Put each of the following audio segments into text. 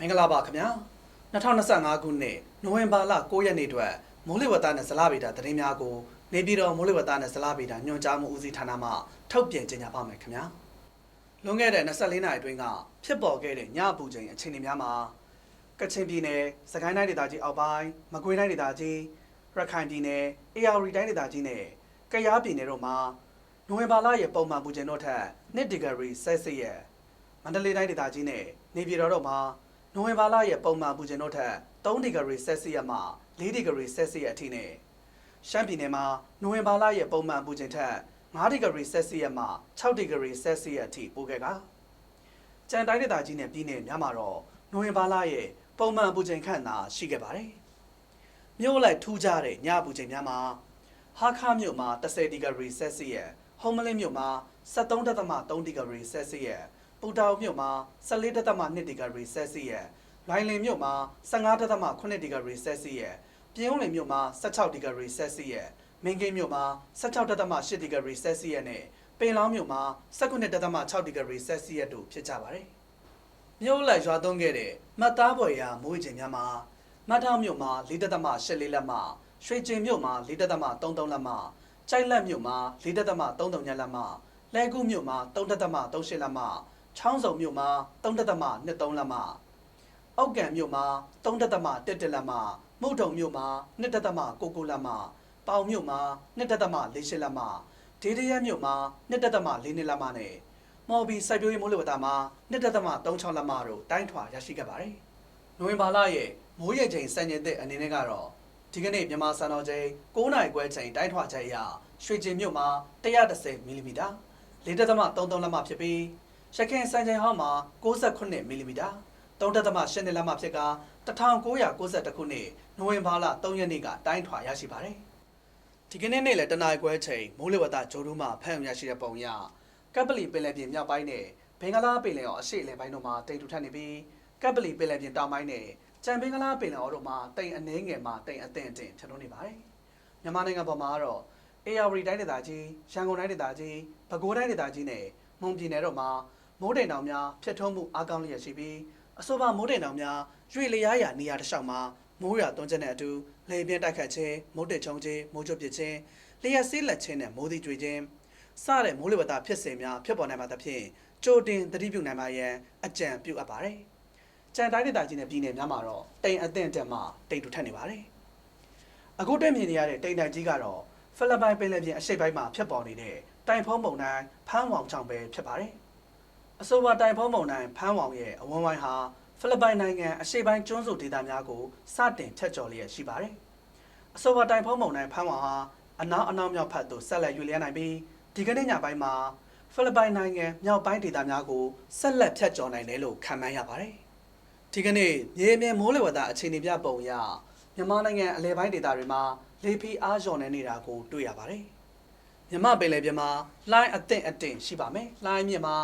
မင်္ဂလာပါခင်ဗျာ2025ခုနှစ်နိုဝင်ဘာလ9ရက်နေ့အတွက်မိုးလေဝသနဲ့ဇလဗေဒသတင်းများကိုနေပြည်တော်မိုးလေဝသနဲ့ဇလဗေဒညွှန်ကြားမှုဦးစီးဌာနမှထုတ်ပြန်ကြေညာပါမယ်ခင်ဗျာလွန်ခဲ့တဲ့24နာရီအတွင်းကဖြစ်ပေါ်ခဲ့တဲ့ညအပူချိန်အခြေအနေများမှာကချင်ပြည်နယ်စကိုင်းတိုင်းဒေသကြီးအောက်ပိုင်းမကွေးတိုင်းဒေသကြီးရခိုင်ပြည်နယ်အေရဝတီတိုင်းဒေသကြီးနဲ့ကယားပြည်နယ်တို့မှာနိုဝင်ဘာလရဲ့ပုံမှန်ပူချိန်တို့ထက်1ဒီဂရီဆဲလ်စီယပ်မန္တလေးတိုင်းဒေသကြီးနဲ့နေပြည်တော်တို့မှာ နိုဝင်ဘာလရဲ့ပုံမှန်ပူချိန်တို့ထက်3ဒီဂရီဆဲလ်စီယပ်မှ4ဒီဂရီဆဲလ်စီယပ်အထိနဲ့ရှမ်းပြည်နယ်မှာနိုဝင်ဘာလရဲ့ပုံမှန်ပူချိန်ထက်5ဒီဂရီဆဲလ်စီယပ်မှ6ဒီဂရီဆဲလ်စီယပ်အထိပိုခဲ့ကကြံတိုင်းဒေသကြီးနဲ့ပြည်နယ်များမှာတော့နိုဝင်ဘာလရဲ့ပုံမှန်ပူချိန်ခန့်သာရှိခဲ့ပါတယ်။မြို့လိုက်ထူးခြားတဲ့ညပူချိန်များမှာဟာခါမြို့မှာ10ဒီဂရီဆဲလ်စီယပ်ဟုံးမလင်းမြို့မှာ73.3ဒီဂရီဆဲလ်စီယပ် ပူတာအိုမြို့မှာ14.2ဒီဂရီဆဲလ်စီယပ်လိုင်လင်မြို့မှာ15.8ဒီဂရီဆဲလ်စီယပ်ပြင်ဦးလွင်မြို့မှာ16ဒီဂရီဆဲလ်စီယပ်မင်းကင်းမြို့မှာ16.8ဒီဂရီဆဲလ်စီယပ်နဲ့ပင်လောင်းမြို့မှာ19.6ဒီဂရီဆဲလ်စီယပ်တို့ဖြစ်ကြပါတယ်။မြို့လိုက်ရွာသွန်းခဲ့တဲ့မတ်သားပေါ်ရာမိုးချိန်များမှာမတ်ထောင်မြို့မှာ4.84လက်မှရွှေကျင်မြို့မှာ4.33လက်မှကြိုက်လက်မြို့မှာ4.33လက်မှလဲကူးမြို့မှာ3.38လက်မှ ချောင်းစုံမြို့မှာ3.23လက်မှအောက်ကံမြို့မှာ3.11လက်မှမုတ်တုံမြို့မှာ2.99လက်မှပေါင်မြို့မှာ2.48လက်မှဒေဒီရဲမြို့မှာ2.42လက်မှနဲ့မော်ဘီစိုက်ပျိုးရေးမိုးလေဝသမှာ2.36လက်မှတို့တိုင်းထွာရရှိခဲ့ပါတယ်။နိုဝင်ဘာလရဲ့မိုးရေချိန်စံချိန်သစ်အနေနဲ့ကတော့ဒီကနေ့မြန်မာစံတော်ချိန်9နာရီခွဲချိန်တိုင်းထွာချက်အရရွှေကျင်မြို့မှာ130မီလီမီတာ4.33လက်မှဖြစ်ပြီး ရခိုင်စံချိန်ဟောင်းမှာ68မီလီမီတာ3.8လက်မှဖြစ်က1992ခုနှစ်နိုဝင်ဘာလ3ရက်နေ့ကတိုင်းထွာရရှိပါတယ်။ဒီကနေ့နေ့လည်းတနင်္လာခွဲချိန်မိုးလေဝသဂျိုးဒူးမှဖမ်းရရှိတဲ့ပုံရကပ်ပလီပင်လယ်ပြင်မြောက်ပိုင်းနဲ့ဘင်္ဂလားပင်လယ်အော်အရှေ့အလယ်ပိုင်းတို့မှာတိမ်ထူထပ်နေပြီးကပ်ပလီပင်လယ်ပြင်တောင်ပိုင်းနဲ့ကြံဘင်္ဂလားပင်လယ်အော်တို့မှာတိမ်အနှဲငယ်မှာတိမ်အသင့်အတင်ဖြစ်လို့နေပါတယ်။မြန်မာနိုင်ငံပေါ်မှာကတော့အေယာဝတီတိုင်းဒေသကြီး၊ရန်ကုန်တိုင်းဒေသကြီး၊ပဲခူးတိုင်းဒေသကြီးနဲ့မွန်ပြည်နယ်တို့မှာ မိုးတိမ်တောင်များဖြစ်ထုံးမှုအားကောင်းလျက်ရှိပြီးအဆိုပါမိုးတိမ်တောင်များရွေလျားရာနေရာတစ်လျှောက်မှာမိုးရွာသွန်းချက်နဲ့အတူလေပြင်းတိုက်ခတ်ခြင်းမိုးတက်ချုံခြင်းမိုးကြွပစ်ခြင်းလျှက်ဆေးလက်ခြင်းနဲ့မိုးသီးကြွေခြင်းစတဲ့မိုးလေဝသဖြစ်စဉ်များဖြစ်ပေါ်နိုင်ပါသဖြင့်ကြိုတင်သတိပြုနိုင်ပါရန်အကြံပြုအပ်ပါတယ်။ကြံတိုင်းဒေသကြီးနဲ့ပြည်နယ်များမှာတော့တိမ်အသင့်တက်မှတိမ်ထူထပ်နေပါတယ်။အခုတက်မြင်နေရတဲ့တိမ်တိုင်ကြီးကတော့ဖိလစ်ပိုင်ပင်လယ်ပြင်အရှေ့ပိုင်းမှာဖြစ်ပေါ်နေတဲ့တိုင်ဖုံးပုံတိုင်းဖမ်းဝောင်ကြောင့်ပဲဖြစ်ပါတယ်။ အဆိုပါတိုင်ဖုံးပုံတိုင်းဖမ်းဝောင်ရဲ့အဝန်းဝိုင်းဟာဖိလစ်ပိုင်နိုင်ငံအရှေ့ပိုင်းကျွန်းစုဒေသများကိုစတင်ဖြတ်ကျော်လျက်ရှိပါတယ်။အဆိုပါတိုင်ဖုံးပုံတိုင်းဖမ်းဝောင်ဟာအနောက်အနောက်မြောက်ဘက်သို့ဆက်လက်ရွေ့လျားနိုင်ပြီးဒီကနေ့ညပိုင်းမှာဖိလစ်ပိုင်နိုင်ငံမြောက်ပိုင်းဒေသများကိုဆက်လက်ဖြတ်ကျော်နိုင်တယ်လို့ခန့်မှန်းရပါတယ်။ဒီကနေ့မြေမြမိုးလေဝသအခြေအနေပြပုံအရမြန်မာနိုင်ငံအလဲပိုင်းဒေသတွေမှာလေဖိအားလျော့နေနေတာကိုတွေ့ရပါတယ်။မြမပင်လယ်ပြင်မှာလိုင်းအသင့်အတင်ရှိပါမယ်။လိုင်းမြင့်မှာ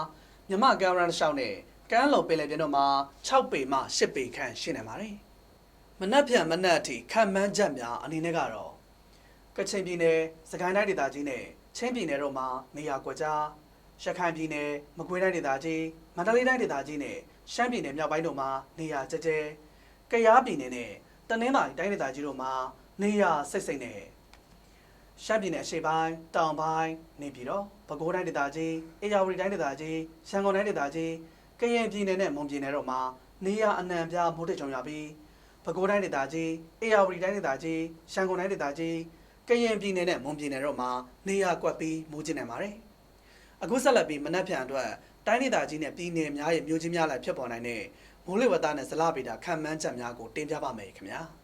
မြမကမ်ရန်ရှောင်းနဲ့ကမ်းလုံပင်လယ်ပြင်တို့မှာ6ပေမှ10ပေခန့်ရှိနေပါတယ်။မနက်ဖြန်မနက်အထိခံမှန်းချက်များအနေနဲ့ကတော့ကချင်ပြည်နယ်၊စကိုင်းတိုင်းဒေသကြီးနဲ့ချင်းပြည်နယ်တို့မှာနေရာကွက်ကြားရခိုင်ပြည်နယ်မကွေးတိုင်းဒေသကြီးမန္တလေးတိုင်းဒေသကြီးနဲ့ရှမ်းပြည်နယ်မြောက်ပိုင်းတို့မှာနေရာကျကျဲကယားပြည်နယ်နဲ့တနင်္သာရီတိုင်းဒေသကြီးတို့မှာနေရာစိတ်စိတ်နဲ့ ရှမ်းပြည်နယ်အရှေ့ပိုင်းတောင်ပိုင်းနေပြည်တော်ပဲခူးတိုင်းဒေသကြီးအေရဝတီတိုင်းဒေသကြီးရန်ကုန်တိုင်းဒေသကြီးကရင်ပြည်နယ်နဲ့မွန်ပြည်နယ်တို့မှာနေရာအနှံပြားမိုးတက်ကြုံရပြီးပဲခူးတိုင်းဒေသကြီးအေရဝတီတိုင်းဒေသကြီးရန်ကုန်တိုင်းဒေသကြီးကရင်ပြည်နယ်နဲ့မွန်ပြည်နယ်တို့မှာနေရာကွက်ပြီးမိုးကျနေပါတယ်။အခုဆက်လက်ပြီးမနက်ဖြန်အတွက်တိုင်းဒေသကြီးနဲ့ပြည်နယ်များရဲ့မြို့ကြီးများလည်းဖြစ်ပေါ်နိုင်တဲ့မိုးလေဝသနဲ့ဇလဗေဒခံမှန်းချက်များကိုတင်ပြပါမယ်ခင်ဗျာ။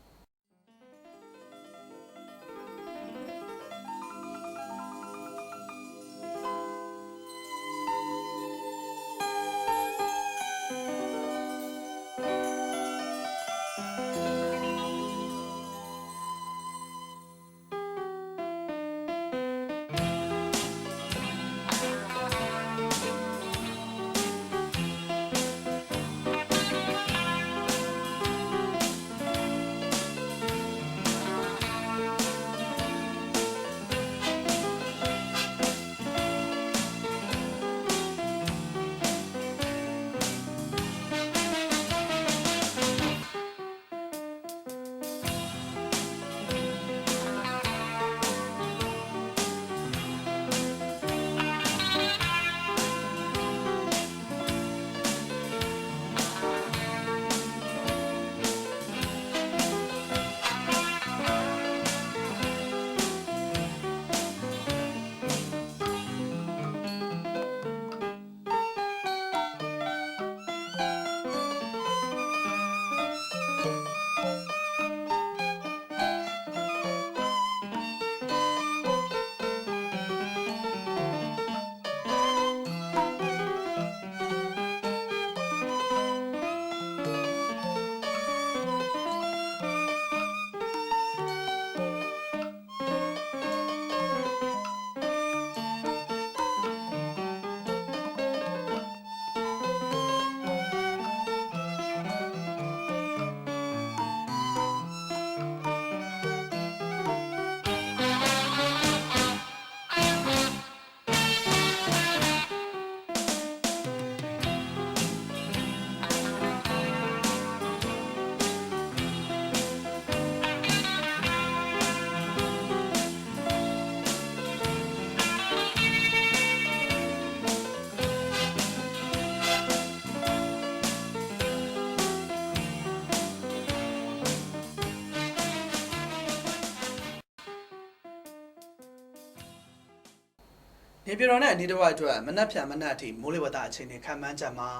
နေပြည်တော်နဲ့အနီးတစ်ဝိုက်အတွက်မနက်ဖြန်မနက်အထိမိုးလေဝသအခြေအနေခံမှန်းချက်မှာ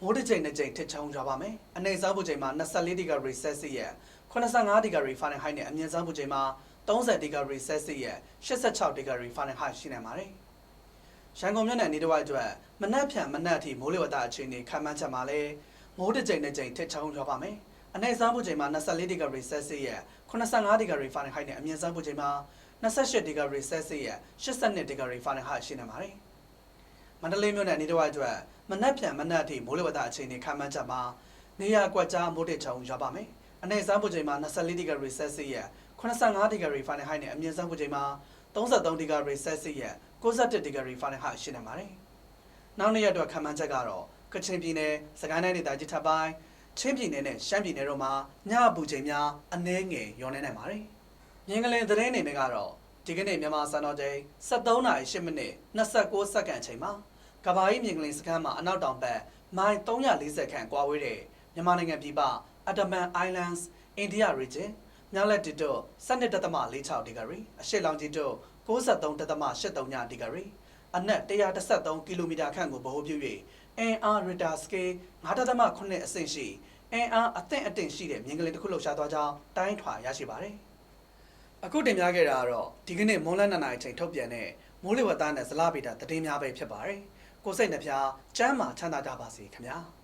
မိုးတစ်ချိန်တစ်ချိန်ထစ်ချုံကြပါမယ်။အနေစားပူချိန်မှာ24ဒီဂရီဆယ်စီယပ်85ဒီဂရီဖာရင်ဟိုက်နဲ့အမြင့်ဆုံးပူချိန်မှာ30ဒီဂရီဆယ်စီယပ်86ဒီဂရီဖာရင်ဟိုက်ရှိနေပါတယ်။ရန်ကုန်မြို့နယ်အနီးတစ်ဝိုက်အတွက်မနက်ဖြန်မနက်အထိမိုးလေဝသအခြေအနေခံမှန်းချက်မှာလည်းမိုးတစ်ချိန်တစ်ချိန်ထစ်ချုံကြပါမယ်။အနေစားပူချိန်မှာ24ဒီဂရီဆယ်စီယပ်85ဒီဂရီဖာရင်ဟိုက်နဲ့အမြင့်ဆုံးပူချိန်မှာ 28ဒီဂရီဆယ်စီယပ်82ဒီဂရီဖာရင်ဟိုက်ရှိနေပါတယ်။မန္တလေးမြို့နယ်နေတဝိုက်အတွက်မနက်ဖြန်မနက်အထိမိုးလေဝသအခြေအနေခံမှန်းချက်မှာနေရာကွက်ကြားမိုးတစ်ချုံရွာပါမယ်။အနေစားပူချိန်မှာ24ဒီဂရီဆယ်စီယပ်85ဒီဂရီဖာရင်ဟိုက်နဲ့အမြင့်ဆုံးပူချိန်မှာ33ဒီဂရီဆယ်စီယပ်61ဒီဂရီဖာရင်ဟိုက်ရှိနေပါတယ်။နောက်နေ့ရက်အတွက်ခံမှန်းချက်ကတော့ကချင်ပြည်နယ်၊စကိုင်းတိုင်းဒေသကြီးထပ်ပိုင်းချင်းပြည်နယ်နဲ့ရှမ်းပြည်နယ်တို့မှာညအပူချိန်များအနည်းငယ်လျော့နေနိုင်ပါတယ်။ မြင်းကလေးသတင်းအနေနဲ့ကတော့ဒီကနေ့မြန်မာစံတော်ချိန်73:08မိနစ်29စက္ကန့်အချိန်မှာကဘာကြီးမြင်ကလင်စခန်းမှာအနောက်တောင်ဘက်မိုင်340ခန့်ကွာဝေးတဲ့မြန်မာနိုင်ငံပြည်ပအတမန် Islands India region မြောက်လက်တီတို့12.46ဒီဂရီအရှေ့လောင်ကြီးတို့93.83ဒီဂရီအနက်113ကီလိုမီတာခန့်ကိုဗဟိုပြု၍ NR Richter scale 9.8အဆင့်ရှိ NR အသင့်အတင့်ရှိတဲ့မြင်ကလေးတစ်ခုလှုပ်ရှားသွားကြောင်းတိုင်းထွာရရှိပါတယ်။ အခုတင်ပြခဲ့တာကတော့ဒီကနေ့မွန်းလန်းနှစ်နာရီချိန်ထုတ်ပြန်တဲ့မိုးလေဝသနဲ့ဇလဗေဒသတင်းများပဲဖြစ်ပါတယ်။ကိုယ်စိတ်နှပြချမ်းမာချမ်းသာကြပါစေခင်ဗျာ။